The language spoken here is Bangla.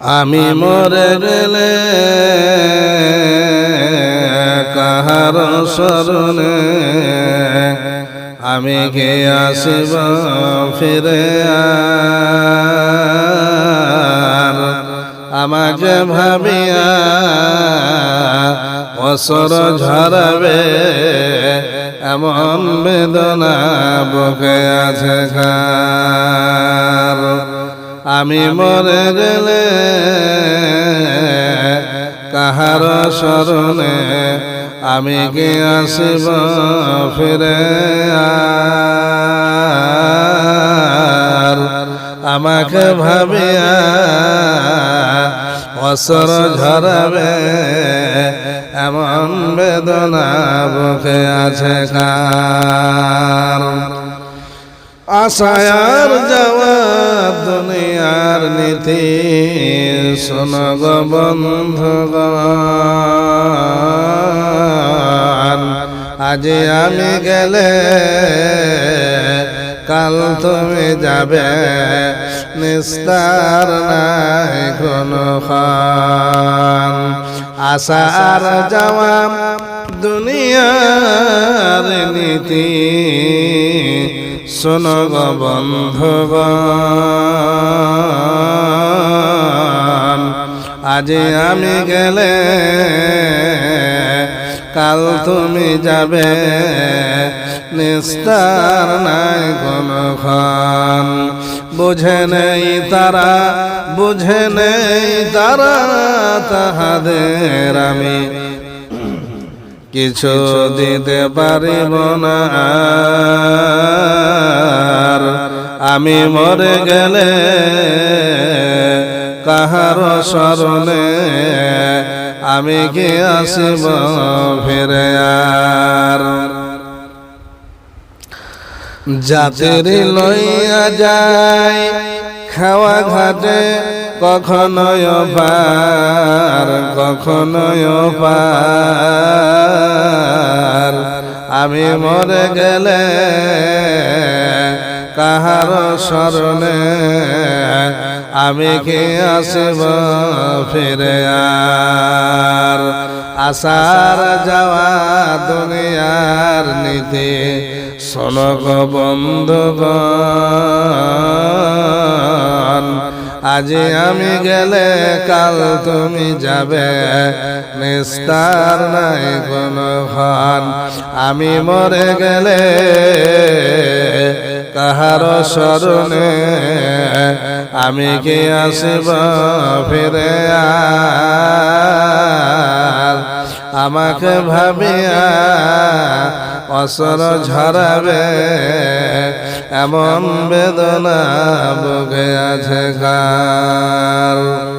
আমি মরে গেলে কাহার স্মরণে আমি কে আসিব ফিরে আমাকে ভাবিয়া অসর ঝরাবে এমন বেদনা বকে আছে খার। আমি মরে গেলে কাহার স্মরণে আমি কে আসিব ফিরে আমাকে ভাবিয়া অসর ঝরাবে এমন বেদনা বুকে আছে কার? আশায়ার যাওয়া দুনিয়ার নীতি শোনগ বন্ধুগণ। আজ আমি গেলে কাল তুমি যাবে নিস্তার নাই কোনো খান আশার যাওয়া দুনিয়ার নীতি শোনগ বন্ধুগণ আজ আমি গেলে, কাল তুমি যাবে। নিস্তার নাই কোনক্ষণ বুঝে নেই তারা, বুঝে নেই তারা, তাহাদের আমি কিছু দিতে পারিব না। আমি মরে গেলে কাহার স্মরণে আমি কি আসিব ফিরে আর? জাতির লইয়া যায় খাওয়া ঘাটে কখনোই পার কখনোই পার আমি মরে গেলে কাহার স্মরণে আমি কি আসিব ফিরে আর? আসার যাওয়া দুনিয়ার নীতি শোনক বন্ধুগণ। আজ আমি গেলে কাল তুমি যাবে। নিস্তার নাই কোনো খান আমি মরে গেলে কাহার স্মরণে আমি কি আসিব ফিরে আমাকে ভাবিয়া অসর ঝরাবে। এমন বেদনা বুকে আছে গার